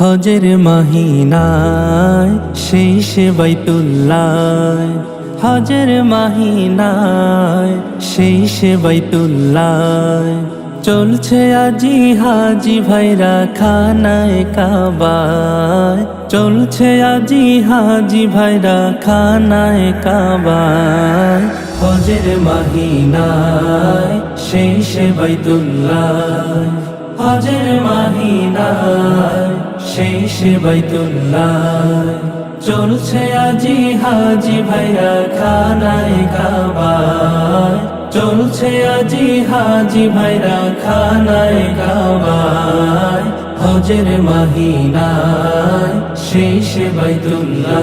হজের মাহিনায় সেই সে বাইতুল্লাহ হজের মাহিনায় সেই সে বাইতুল্লাহ চলছে আজি হাজি ভাইরা খানায় কাবায়। চলছে আজি হাজি ভাইরা খানায় কাবায়। হজের মাহিনায় সেই সে বাইতুল্লাহ হজের মাহিনায় সেই সে বাইতুল্লাহ। চলছে আজি হাজি ভাইরা খানায় কাবায়। চলছে আজি হাজি ভাইরা খানায় কাবায়। হজের মাহিনায় সেই সে বাইতুল্লাহ।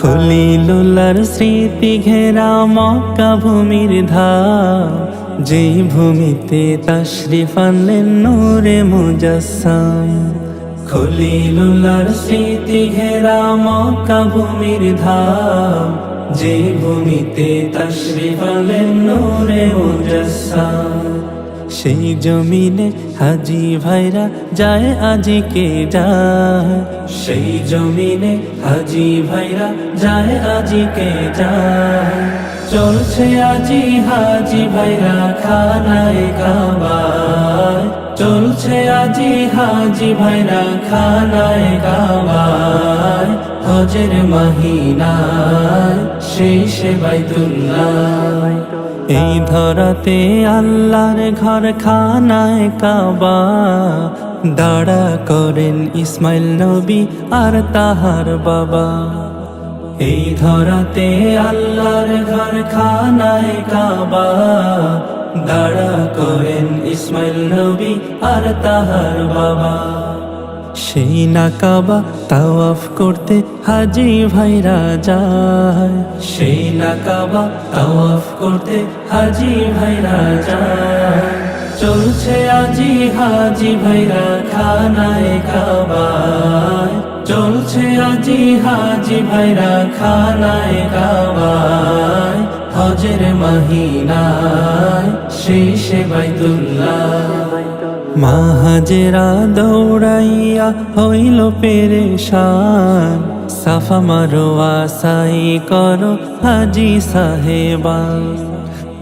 খলিলুল্লার স্মৃতি ঘেরা মক্কা ভূমির ধাম যেই ভূমিতে তাশরিফ আনলেন নূরে মুজাসসাম। খলিলুল্লার স্মৃতি ঘেরা মক্কা ভূমির ধাম, যে ভূমিতে তাশরিফ আনলেন নূরে মুজাসসাম। সেই জমিনে হাজি ভাইরা যায় আজিকে যায়। সেই জমিনে হাজি ভাইরা যায় আজিকে যায়। চলছে আজি হাজি ভাইরা খানায় কাবায় আজি হাজি ভাইরা খানায় কাবায় হজের মাহিনায় সে বাইতুল্লাহ। এই ধরাতে আল্লাহর ঘর খানায় কাবা, দাঁড়া করেন ইসমাইল নবী আর তাহার বাবা। এই ধরাতে আল্লাহর ঘর খানায় কাবা দাঁড়া করেন ইসমাইল নবী আর তাহার বাবা। সেই নাকাবা তাওয়াফ করতে হাজি ভাইরা যায়। সেই নাকাবা তাওয়াফ করতে হাজি ভাইরা যায়। চলছে আজি হাজি ভাইরা খানায় কাবায়। চলছে আজি হাজি ভাইরা খানায় কাবায়। হজের সেই সে বাইতুল্লাহ। মাহাজেরা দৌড়াইয়া হইল পেরেশান। সাফা মারোয়া সাই করো হাজি সাহেবা।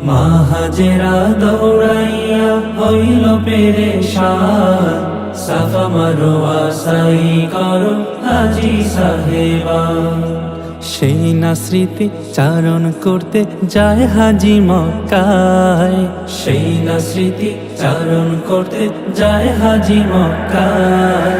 মাহাজেরা দৌড়াইয়া হইল পেরেশান। সাফা মারোয়া সাই করো হাজি সাহেবান সেই না স্মৃতি চারণ করতে যায় হাজি মক্কায়। সেই না স্মৃতি চারণ করতে যায় হাজি মক্কায়।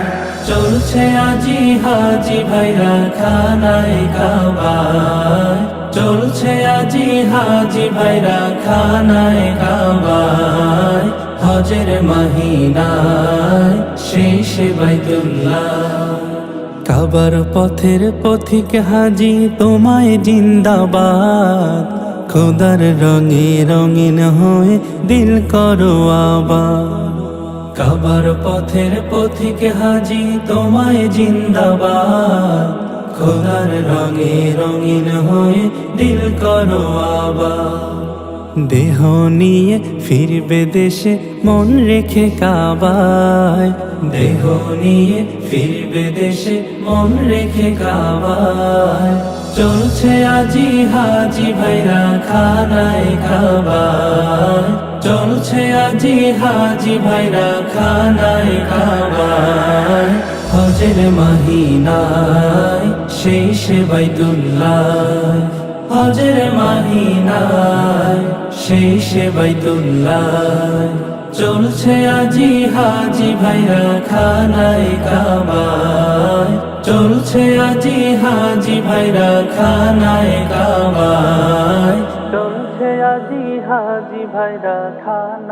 চলছে আজি হাজি ভাইরা খানায় কাবায়। চলছে আজি হাজি ভাইরা খানায় কাবায়। হজের মাহিনায় সে বাইতুল্লাহ। কাবার পথের পথিক হাজি তোমায় জিন্দাবাদ। খোদার রঙে রঙিন হয়ে দিল করো আবার কাবার পথের পথিক হাজি তোমায় জিন্দাবাদ। খোদার রঙে রঙিন হয়ে দিল করো আবার দেহ নিয়ে ফিরবে দেশে, মন রেখে কাবায়। দেহ নিয়ে ফিরবে দেশে, মন রেখে কাবায়। চলছে আজি হাজি ভাইরা খানায় কাবায় চলছে আজি হাজি ভাইরা খানায় কাবায় হজের মাহিনায়, সেই সে হজের মাহিনায়, সেই সে বাইতুল্লাহ। চলছে আজি হাজি ভাইরা খানায় কামাই চলছে আজি হাজি ভাইরা খানায় কামাই চলছে আজি হাজি ভাইরা কাবায়